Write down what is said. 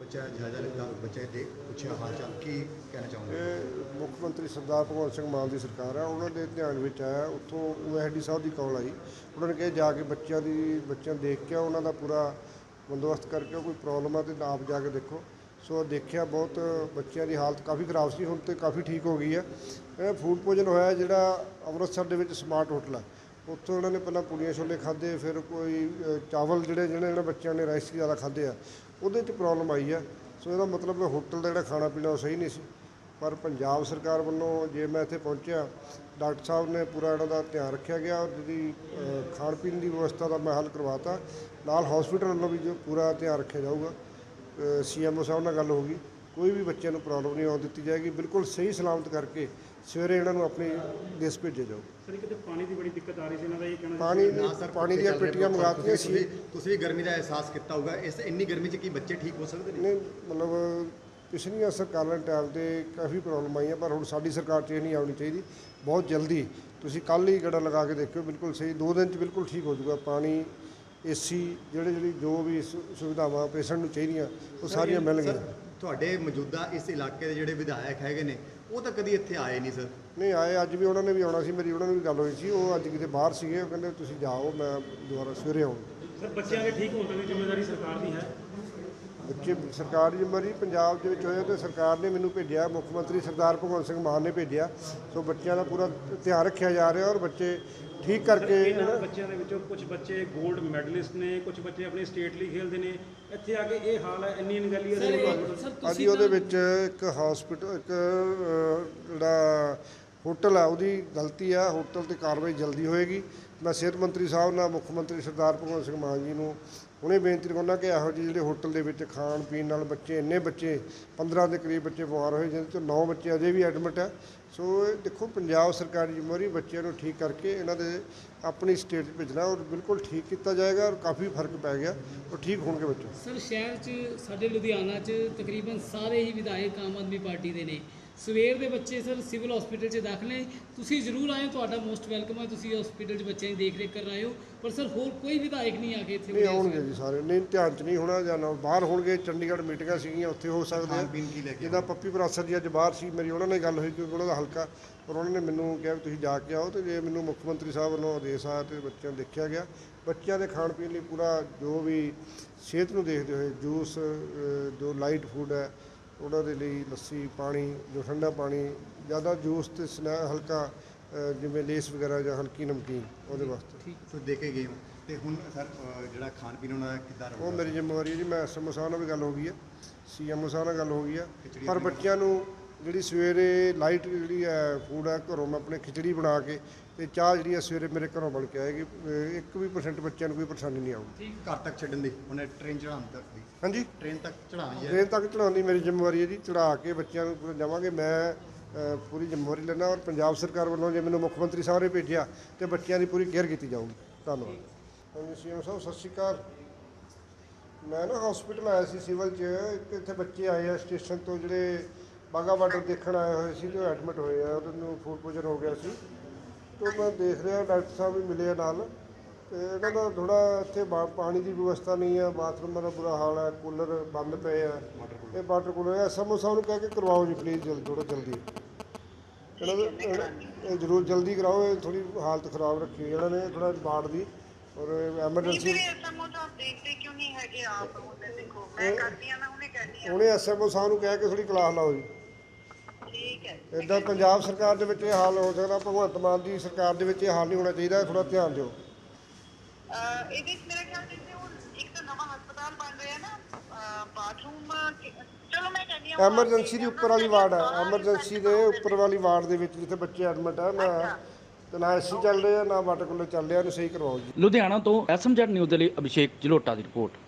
ਬੱਚਾ ਜਾਇਜ਼ਾ ਲਿੱਤਾ ਬੱਚੇ ਦੇ ਪੁੱਛਿਆ ਹਾਲ ਚਾਲ ਕੀ ਕਹਿਣਾ ਚਾਹੁੰਦੇ ਇਹ ਮੁੱਖ ਮੰਤਰੀ ਸਰਦਾਰ ਭਗਵੰਤ ਸਿੰਘ ਮਾਨ ਦੀ ਸਰਕਾਰ ਹੈ ਉਹਨਾਂ ਦੇ ਧਿਆਨ ਵਿੱਚ ਆਇਆ ਉੱਥੋਂ ਓਐਸਡੀ ਸਾਹਿਬ ਦੀ ਕਾਲ ਆਈ। ਉਹਨਾਂ ਨੇ ਕਿਹਾ ਜਾ ਕੇ ਬੱਚਿਆਂ ਦੀ ਬੱਚਿਆਂ ਦੇਖ ਕੇ ਆਓ, ਉਹਨਾਂ ਦਾ ਪੂਰਾ ਬੰਦੋਬਸਤ ਕਰਕੇ ਆਓ, ਕੋਈ ਪ੍ਰੋਬਲਮ ਆ ਤੇ ਆਪ ਜਾ ਕੇ ਦੇਖੋ। ਸੋ ਦੇਖਿਆ ਬਹੁਤ ਬੱਚਿਆਂ ਦੀ ਹਾਲਤ ਕਾਫੀ ਖਰਾਬ ਸੀ ਹੁਣ ਤੇ ਕਾਫੀ ਠੀਕ ਹੋ ਗਈ ਹੈ ਇਹ ਫੂਡ ਪੋਇਜਨ ਹੋਇਆ ਜਿਹੜਾ ਅੰਮ੍ਰਿਤਸਰ ਦੇ ਵਿੱਚ ਸਮਾਰਟ ਹੋਟਲ ਹੈ ਉੱਥੋਂ ਉਹਨਾਂ ਨੇ ਪਹਿਲਾਂ ਪੂੜੀਆਂ ਛੋਲੇ ਖਾਦੇ ਫਿਰ ਕੋਈ ਚਾਵਲ ਜਿਹੜੇ ਜਿਹੜੇ ਜਿਹੜੇ ਬੱਚਿਆਂ ਨੇ ਰਾਈਸ ਜ਼ਿਆਦਾ ਖਾਦੇ ਆ, ਉਹਦੇ 'ਚ ਪ੍ਰੋਬਲਮ ਆਈ ਆ। ਸੋ ਇਹਦਾ ਮਤਲਬ ਹੋਟਲ ਦਾ ਜਿਹੜਾ ਖਾਣਾ ਪੀਣਾ ਉਹ ਸਹੀ ਨਹੀਂ ਸੀ। ਪਰ ਪੰਜਾਬ ਸਰਕਾਰ ਵੱਲੋਂ ਜੇ ਮੈਂ ਇੱਥੇ ਪਹੁੰਚਿਆ, ਡਾਕਟਰ ਸਾਹਿਬ ਨੇ ਪੂਰਾ ਇਹਨਾਂ ਦਾ ਧਿਆਨ ਰੱਖਿਆ ਗਿਆ, ਔਰ ਜਿਹੜੀ ਖਾਣ ਪੀਣ ਦੀ ਵਿਵਸਥਾ ਦਾ ਮੈਂ ਹੱਲ ਕਰਵਾਤਾ। ਨਾਲ ਹਸਪੀਟਲ ਵੱਲੋਂ ਵੀ ਜੋ ਪੂਰਾ ਧਿਆਨ ਰੱਖਿਆ ਜਾਊਗਾ ਸੀਐਮਓ ਸਾਹਿਬ ਨਾਲ ਗੱਲ ਹੋ ਗਈ। ਕੋਈ ਵੀ ਬੱਚਿਆਂ ਨੂੰ ਪ੍ਰੋਬਲਮ ਨਹੀਂ ਆਉਣ ਦਿੱਤੀ ਜਾਏਗੀ। ਬਿਲਕੁਲ ਸਹੀ ਸਲਾਮਤ ਕਰਕੇ ਸਵੇਰੇ ਇਹਨਾਂ ਨੂੰ ਆਪਣੇ ਦੇਸ਼ ਸਰ ਕਿਤੇ ਪਾਣੀ ਦੀ ਬੜੀ ਦਿੱਕਤ ਆ ਰਹੀ ਸੀ ਇਹਨਾਂ ਦਾ ਇਹ ਕਹਿਣਾ ਪਾਣੀ ਨਾ ਸਰ ਪਾਣੀ ਦੀਆਂ ਪੇਟੀਆਂ ਮੰਗਾਤੀਆਂ ਸੀ। ਤੁਸੀਂ ਵੀ ਗਰਮੀ ਦਾ ਅਹਿਸਾਸ ਕੀਤਾ ਹੋਊਗਾ। ਇਸ ਇੰਨੀ ਗਰਮੀ 'ਚ ਕੀ ਬੱਚੇ ਠੀਕ ਹੋ ਸਕਦੇ ਨੇ? ਮਤਲਬ ਪਿਛਲੀਆਂ ਸਰਕਾਰਾਂ ਦੇ ਟਾਈਮ ਤੇ ਕਾਫੀ ਪ੍ਰੋਬਲਮ ਆਈਆਂ ਪਰ ਹੁਣ ਸਾਡੀ ਸਰਕਾਰ 'ਚ ਇਹ ਨਹੀਂ ਆਉਣੀ ਚਾਹੀਦੀ। ਬਹੁਤ ਜਲਦੀ। ਤੁਸੀਂ ਕੱਲ ਹੀ ਗੜਾ ਲਗਾ ਕੇ ਦੇਖਿਓ ਬਿਲਕੁਲ ਸਹੀ। ਦੋ ਦਿਨ 'ਚ ਬਿਲਕੁਲ ਠੀਕ ਹੋ ਜਾਊਗਾ। ਪਾਣੀ ਏਸੀ ਜਿਹੜੇ ਜਿਹੜੀ ਜੋ ਵੀ ਸੁ- ਸੁਵਿਧਾਵਾਂ ਪੇਸ਼ੈਂਟ ਨੂੰ ਚਾਹੀਦੀਆਂ ਉਹ ਸਾਰੀਆਂ ਮਿਲਣਗੀਆਂ ਤੁਹਾਡੇ ਮੌਜੂਦਾ ਇਸ ਇਲਾਕੇ ਦੇ ਜਿਹੜੇ ਵਿਧਾਇਕ ਹੈਗੇ ਨੇ ਉਹ ਤਾਂ ਕਦੀ ਇੱਥੇ ਆਏ ਨਹੀਂ ਸਰ? ਨਹੀਂ ਆਏ ਅੱਜ ਵੀ ਉਹਨਾਂ ਨੇ ਵੀ ਆਉਣਾ ਸੀ ਮੇਰੀ ਉਹਨਾਂ ਨਾਲ ਵੀ ਗੱਲ ਹੋਈ ਸੀ ਉਹ ਅੱਜ ਕਿਤੇ ਬਾਹਰ ਸੀਗੇ ਉਹ ਕਹਿੰਦੇ ਤੁਸੀਂ ਜਾਓ ਮੈਂ ਦੁਬਾਰਾ ਸਵੇਰੇ ਆਉਂਗਾ ਸਰ ਬੱਚਿਆਂ ਦੇ ਠੀਕ ਹੋਣ ਦੀ ਜ਼ਿੰਮੇਵਾਰੀ ਸਰਕਾਰ ਦੀ ਹੈ? ਬੱਚੇ ਸਰਕਾਰ ਦੀ ਜ਼ਿੰਮੇਵਾਰੀ ਪੰਜਾਬ ਦੇ ਵਿੱਚ ਹੋਇਆ ਤੇ ਸਰਕਾਰ ਨੇ ਮੈਨੂੰ ਭੇਜਿਆ ਮੁੱਖ ਮੰਤਰੀ ਸਰਦਾਰ ਭਗਵੰਤ ਸਿੰਘ ਮਾਨ ਨੇ ਭੇਜਿਆ ਸੋ ਬੱਚਿਆਂ ਦਾ ਪੂਰਾ ਧਿਆਨ ਰੱਖਿਆ ਜਾ ਰਿਹਾ ਔਰ ਬੱਚੇ ਠੀਕ ਕਰਕੇ ਇਹਨਾਂ ਬੱਚਿਆਂ ਦੇ ਵਿੱਚੋਂ ਕੁਝ ਬੱਚੇ 골ਡ ਮੈਡਲਿਸਟ ਨੇ ਕੁਝ ਬੱਚੇ ਆਪਣੀ ਸਟੇਟ ਲਈ ਖੇਡਦੇ ਨੇ। ਇੱਥੇ ਆ ਕੇ ਇਹ ਹਾਲ ਹੈ ਇੰਨੀ ਅਣਗਹਿਲੀ ਹੈ ਤੁਸੀਂ ਉਹਦੇ ਵਿੱਚ ਇੱਕ ਹਸਪੀਟਲ ਇੱਕ ਜਿਹੜਾ ਹੋਟਲ ਆ ਉਹਦੀ ਗਲਤੀ ਆ। ਹੋਟਲ ਤੇ ਕਾਰਵਾਈ ਜਲਦੀ ਹੋਏਗੀ। ਮੈਂ ਸਿਹਤ ਮੰਤਰੀ ਸਾਹਿਬ ਨਾਲ ਮੁੱਖ ਮੰਤਰੀ ਸਰਦਾਰ ਭਗਵੰਤ ਸਿੰਘ ਮਾਨ ਜੀ ਨੂੰ ਹੁਣੇ ਬੇਨਤੀ ਕਰਨਾ ਕਿ ਇਹੋ ਜਿਹੇ ਜਿਹੜੇ ਹੋਟਲ ਦੇ ਵਿੱਚ ਖਾਣ ਪੀਣ ਨਾਲ ਬੱਚੇ, ਇੰਨੇ ਬੱਚੇ 15 ਦੇ ਕਰੀਬ ਬੱਚੇ ਬਿਮਾਰ ਹੋਏ, ਜਿਹਦੇ ਚੋਂ 9 ਬੱਚੇ ਅਜੇ ਵੀ ਐਡਮਿਟ ਆ। ਸੋ ਇਹ ਦੇਖੋ, ਪੰਜਾਬ ਸਰਕਾਰ ਦੀ ਜ਼ਿੰਮੇਵਾਰੀ ਬੱਚਿਆਂ ਨੂੰ ਠੀਕ ਕਰਕੇ ਇਹਨਾਂ ਦੇ ਆਪਣੀ ਸਟੇਟ 'ਚ ਭੇਜਣਾ, ਔਰ ਬਿਲਕੁਲ ਠੀਕ ਕੀਤਾ ਜਾਏਗਾ, ਔਰ ਕਾਫੀ ਫ਼ਰਕ ਪੈ ਗਿਆ, ਔਰ ਠੀਕ ਹੋਣਗੇ ਬੱਚੇ। ਸਰ, ਸ਼ਹਿਰ 'ਚ ਸਾਡੇ ਲੁਧਿਆਣਾ 'ਚ ਤਕਰੀਬਨ ਸਾਰੇ ਹੀ ਵਿਧਾਇਕ ਆਮ ਆਦਮੀ ਪਾਰਟੀ ਦੇ ਨੇ। ਸਵੇਰ ਦੇ ਬੱਚੇ ਸਰ ਸਿਵਲ ਹਸਪੀਟਲ 'ਚ ਦਾਖਲ ਨੇ। ਤੁਸੀਂ ਜ਼ਰੂਰ ਆਏ ਹੋ, ਤੁਹਾਡਾ ਮੋਸਟ ਵੈਲਕਮ ਹੈ। ਤੁਸੀਂ ਹਸਪੀਟਲ 'ਚ ਬੱਚਿਆਂ ਦੀ ਦੇਖ ਰੇਖ ਕਰਨ ਆਏ ਹੋ। ਪਰ ਸਰ ਹੋਰ ਕੋਈ ਵਿਧਾਇਕ ਨਹੀਂ ਆ ਕੇ ਇੱਥੇ ਨਹੀਂ ਆਉਣਗੇ ਜੀ ਸਾਰੇ। ਨਹੀਂ ਧਿਆਨ ਚ ਨਹੀਂ ਹੋਣਾ ਜਾਂ ਨਾ। ਬਾਹਰ ਹੋਣਗੇ ਚੰਡੀਗੜ੍ਹ ਮੀਟਿੰਗਾਂ ਸੀਗੀਆਂ ਉੱਥੇ ਹੋ ਸਕਦੇ ਆ ਜਿੱਦਾਂ ਪੱਪੀ ਪਰਾਸਰ ਜੀ ਅੱਜ ਬਾਹਰ ਸੀ ਮੇਰੀ ਉਹਨਾਂ ਨਾਲ ਗੱਲ ਹੋਈ ਕਿਉਂਕਿ ਉਹਨਾਂ ਦਾ ਹਲਕਾ। ਪਰ ਉਹਨਾਂ ਨੇ ਮੈਨੂੰ ਕਿਹਾ ਵੀ ਤੁਸੀਂ ਜਾ ਕੇ ਆਓ ਤੇ ਜੇ ਮੈਨੂੰ ਮੁੱਖ ਮੰਤਰੀ ਸਾਹਿਬ ਵੱਲੋਂ ਆਦੇਸ਼ ਆਇਆ ਤੇ ਬੱਚਿਆਂ ਨੂੰ ਦੇਖਿਆ ਗਿਆ। ਬੱਚਿਆਂ ਦੇ ਖਾਣ ਪੀਣ ਲਈ ਪੂਰਾ ਜੋ ਵੀ ਸਿਹਤ ਨੂੰ ਦੇਖਦੇ ਹੋਏ ਜੂਸ ਜੋ ਲਾਈਟ ਫੂਡ ਹੈ ਉਹਨਾਂ ਦੇ ਲਈ ਲੱਸੀ ਪਾਣੀ ਜੋ ਠੰਡਾ ਪਾਣੀ ਜ਼ਿਆਦਾ ਜੂਸ ਤੇ ਸਨੈ ਹਲਕਾ ਅ, ਜਿਵੇਂ ਲੇਸ ਵਗੈਰਾ ਜਾਂ ਹਲਕੀ ਨਮਕੀਨ ਉਹਦੇ ਵਾਸਤੇ। ਤੁਸੀਂ ਦੇ ਕੇ ਗਏ ਹੋ। ਤੇ ਹੁਣ ਸਰ ਜਿਹੜਾ ਖਾਣ ਪੀਣ ਉਹਨਾਂ ਦਾ ਕਿੱਦਾਂ ਉਹ ਰਹੂਗਾ ਮੇਰੀ ਜ਼ਿੰਮੇਵਾਰੀ ਹੈ ਜੀ ਮੈਂ ਐਸਐਮਓ ਸਾਹਿਬ ਨਾਲ ਵੀ ਗੱਲ ਹੋ ਗਈ ਹੈ ਸੀਐਮਓ ਸਾਹਿਬ ਨਾਲ ਗੱਲ ਹੋ ਗਈ ਹੈ। ਪਰ ਬੱਚਿਆਂ ਨੂੰ ਜਿਹੜੀ ਸਵੇਰੇ ਲਾਈਟ ਜਿਹੜੀ ਹੈ ਫੂਡ ਹੈ ਘਰੋਂ ਮੈਂ ਆਪਣੇ ਖਿਚੜੀ ਬਣਾ ਕੇ ਤੇ ਚਾਹ ਜਿਹੜੀ ਹੈ ਸਵੇਰੇ ਮੇਰੇ ਘਰੋਂ ਬਣ ਕੇ ਆਏਗੀ। ਅਹ ਇੱਕ ਵੀ ਪਰਸੈਂਟ ਬੱਚਿਆਂ ਨੂੰ ਕੋਈ ਪਰੇਸ਼ਾਨੀ ਨਹੀਂ ਆਊਗੀ। ਘਰ ਤੱਕ ਛੱਡਣ ਦੀ ਉਹਨੇ ਟ੍ਰੇਨ ਚੜਾਉਣ ਤੱਕ ਦੀ। ਹਾਂਜੀ। ਟ੍ਰੇਨ ਤੱਕ ਚੜਾਉਣੀ ਹੈ। ਟ੍ਰੇਨ ਤੱਕ ਚੜਾਉਣ ਦੀ ਮੇਰੀ ਜ਼ਿੰਮੇਵਾਰੀ ਹੈ ਜੀ ਚੜਾ ਕੇ ਬੱਚਿਆਂ ਨੂੰ ਪੂਰਾ ਜਾਵਾਂਗੇ ਮੈਂ ਅਹ, ਪੂਰੀ ਜ਼ਿੰਮੇਵਾਰੀ ਲੈਣਾ ਔਰ ਪੰਜਾਬ ਸਰਕਾਰ ਵੱਲੋਂ ਜੇ ਮੈਨੂੰ ਮੁੱਖ ਮੰਤਰੀ ਸਾਹਿਬ ਨੇ ਭੇਜਿਆ ਤੇ ਬੱਚਿਆਂ ਦੀ ਪੂਰੀ ਕੇਅਰ ਕੀਤੀ ਜਾਊਗੀ। ਧੰਨਵਾਦ। ਹਾਂਜੀ ਸੀਐਮ ਸਾਹਿਬ ਸਤਿ ਸ਼੍ਰੀ ਅਕਾਲ। ਮੈਂ ਨਾ ਹਸਪੀਟਲ ਆਇਆ ਸੀ ਸਿਵਲ 'ਚ ਇੱਕ ਇੱਥੇ ਬੱਚੇ ਆਏ ਆ ਸਟੇਸ਼ਨ ਤੋਂ ਜਿਹੜੇ ਬਾਗਾ ਬਾਰਡਰ ਦੇਖਣ ਆਏ ਹੋਏ ਸੀ ਤੇ ਉਹ ਐਡਮਿਟ ਹੋਏ ਆ ਉਹਨਾਂ ਨੂੰ ਫੂਡ ਪੋਜਨ ਹੋ ਗਿਆ ਸੀ। ਤੇ ਮੈਂ ਦੇਖ ਰਿਹਾ ਡਾਕਟਰ ਸਾਹਿਬ ਵੀ ਮਿਲੇ ਆ ਨਾਲ। ਤੇ ਇਹਨਾਂ ਦਾ ਥੋੜਾ ਇੱਥੇ ਬਾ- ਪਾਣੀ ਦੀ ਵਿਵਸਥਾ ਨਹੀਂ ਹੈ ਬਾਥਰੂਮਾਂ ਦਾ ਬੁਰਾ ਹਾਲ ਹੈ ਕੂਲਰ ਬੰਦ ਪਏ ਆ। ਇਹ ਵਾਟਰ ਕੂਲਰ ਐਸਐਮਓ ਸਾਹਿਬ ਨੂੰ ਕਹਿ ਕੇ ਕਰਵਾਓ ਜੀ ਪਲੀਜ਼ ਜਲਦੀ ਥੋੜਾ ਜਲਦੀ। ਇਹਨਾਂ ਦਾ ਇਹ ਜ਼ਰੂਰ ਜਲਦੀ ਕਰਾਓ ਇਹ ਥੋੜੀ ਹਾਲਤ ਖਰਾਬ ਰੱਖੀ ਹੋਈ ਇਹਨਾਂ ਨੇ ਥੋੜਾ ਬਾੜ ਦੀ। ਔਰ ਐਮਰਜੈਂਸੀ ਮੇਰੇ ਸਮੋ ਤਾਂ ਦੇਖਦੇ ਕਿਉਂ ਨਹੀਂ ਹੈਗੇ ਆਪ ਉਹਦੇ ਦੇਖੋ। ਮੈਂ ਕਰਦੀ ਆ ਨਾ ਉਹਨੇ ਕਹਿੰਦੀ ਆ ਉਹਨੇ ਐਸਐਮਓ ਸਾਹਿਬ ਨੂੰ ਕਹਿ ਕੇ ਥੋੜੀ ਕਲਾਸ ਲਾਓ ਜੀ। ਠੀਕ ਹੈ। ਇਦਾਂ ਪੰਜਾਬ ਸਰਕਾਰ ਦੇ ਵਿੱਚ ਇਹ ਹਾਲ ਹੋ ਸਕਦਾ ਭਗਵੰਤ ਮਾਨ ਦੀ ਸਰਕਾਰ ਦੇ ਵਿੱਚ ਇਹ ਹਾਲ ਨਹੀਂ ਹੋਣਾ ਚਾਹੀਦਾ ਥੋੜਾ ਧਿਆਨ ਦਿਓ। ਅਹ ਇਹਦੇ ਵਿੱਚ ਮੇਰਾ ਖਿਆਲ ਜਿਵੇਂ ਹੁਣ ਇੱਕ ਤਾਂ ਨਵਾਂ ਹਸਪਤਾਲ ਬਣ ਰਿਹਾ ਨਾ ਅਹ ਬਾਥਰੂਮ ਚਲੋ ਮੈਂ ਕਹਿੰਦੀ ਆ ਐਮਰਜੈਂਸੀ ਦੀ ਉੱਪਰ ਵਾਲੀ ਵਾਰਡ ਹੈ। ਐਮਰਜੈਂਸੀ ਦੇ ਉੱਪਰ ਵਾਲੀ ਵਾਰਡ ਦੇ ਵਿੱਚ ਜਿੱਥੇ ਬੱਚੇ ਐਡਮਿਟ ਆ ਮੈਂ ਤੇ ਨਾ ਏਸੀ ਚੱਲ ਰਿਹਾ, ਨਾ ਵਾਟਰ ਕੂਲਰ ਚੱਲ ਰਿਹਾ ਇਹਨੂੰ ਸਹੀ ਕਰਵਾਓ ਜੀ। ਲੁਧਿਆਣਾ ਤੋਂ ਐਸਐਮਜੈਡ ਨਿਊਜ਼ ਦੇ ਲਈ ਅਭਿਸ਼ੇਕ ਜਲੋਟਾ ਦੀ ਰਿਪੋਰਟ।